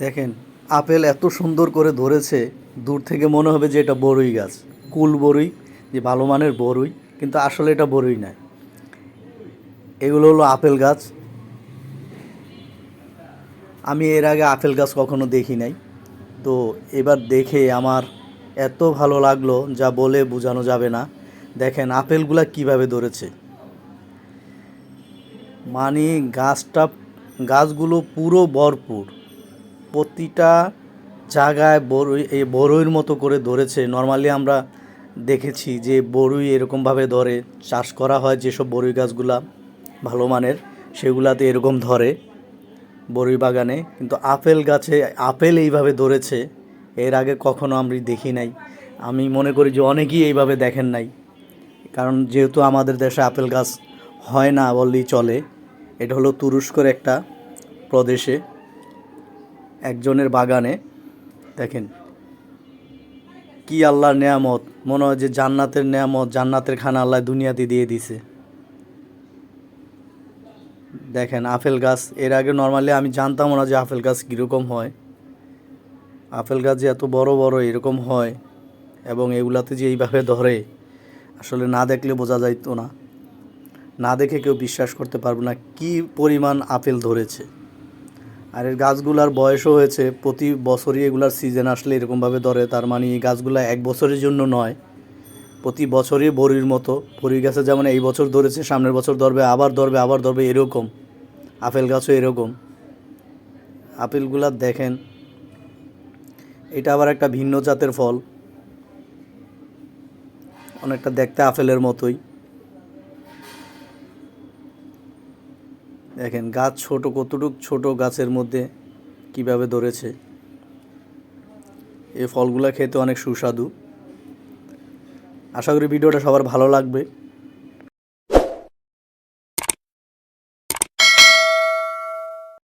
দেখেন, আপেল এত সুন্দর করে ধরেছে, দূর থেকে মনে হবে যে এটা বড়ই গাছ। কুল বড়ই যে ভালো মানের বড়ই কিন্তু আসলে এটা বড়ই নয় এগুলো হলো আপেল গাছ। আমি এর আগে আপেল গাছ কখনো দেখি নাই। তো এবার দেখে আমার এত ভালো লাগল, যা বলে বোঝানো যাবে না। দেখেন, আপেলগুলা কীভাবে ধরেছে। মানে গাছটা, গাছগুলো পুরো ভরপুর। প্রতিটা জায়গায় বড়ই এই বড়ইয়ের মতো করে ধরেছে। নর্মালি আমরা দেখেছি যে বড়ই এরকমভাবে ধরে। চাষ করা হয় যেসব বড়ই গাছগুলা ভালো মানের, সেগুলাতে এরকম ধরে বড়ই বাগানে। কিন্তু আপেল গাছে, আপেল এইভাবে ধরেছে, এর আগে কখনো আমি দেখি নাই। আমি মনে করি যে অনেকেই এইভাবে দেখেন নাই। কারণ যেহেতু আমাদের দেশে আপেল গাছ হয় না বললেই চলে, এটা হলো তুরস্কর একটা প্রদেশে। একজনের বাগানে, দেখেন, কি আল্লাহর নেয়ামত, মনে হয় যে জান্নাতের নেয়ামত, জান্নাতের খানা আল্লাহ দুনিয়াতে দিয়ে দিছে। দেখেন, আপেল গাছ, এর আগে নর্মালি আমি জানতাম না যে আপেল গাছ কীরকম হয়। আপেল গাছ যে এত বড় বড় এরকম হয়, এবং এগুলাতে যে এইভাবে ধরে, আসলে না দেখলে বোঝা যাইতো না। না দেখে কেউ বিশ্বাস করতে পারবে না কি পরিমাণ আপেল ধরেছে। আর এর গাছগুলার বয়সও হয়েছে, প্রতি বছরই এগুলার সিজন আসলে এরকমভাবে ধরে, তার মানে এই গাছগুলা এক বছরের জন্য নয়, প্রতি বছরই বড়ির মতো বড়ি গাছে যেমন এই বছর ধরেছে, সামনের বছর ধরবে, আবার ধরবে আবার ধরবে, এরকম, আপেল গাছও এরকম। আপেলগুলা দেখেন, এটা আবার একটা ভিন্ন জাতের ফল, অনেকটা দেখতে আপেলের মতোই। দেখেন গাছ ছোট, কতটুক ছোট গাছের মধ্যে কীভাবে ধরেছে? এই ফলগুলো খেতে অনেক সুস্বাদু। আশা করি ভিডিওটা সবার ভালো লাগবে।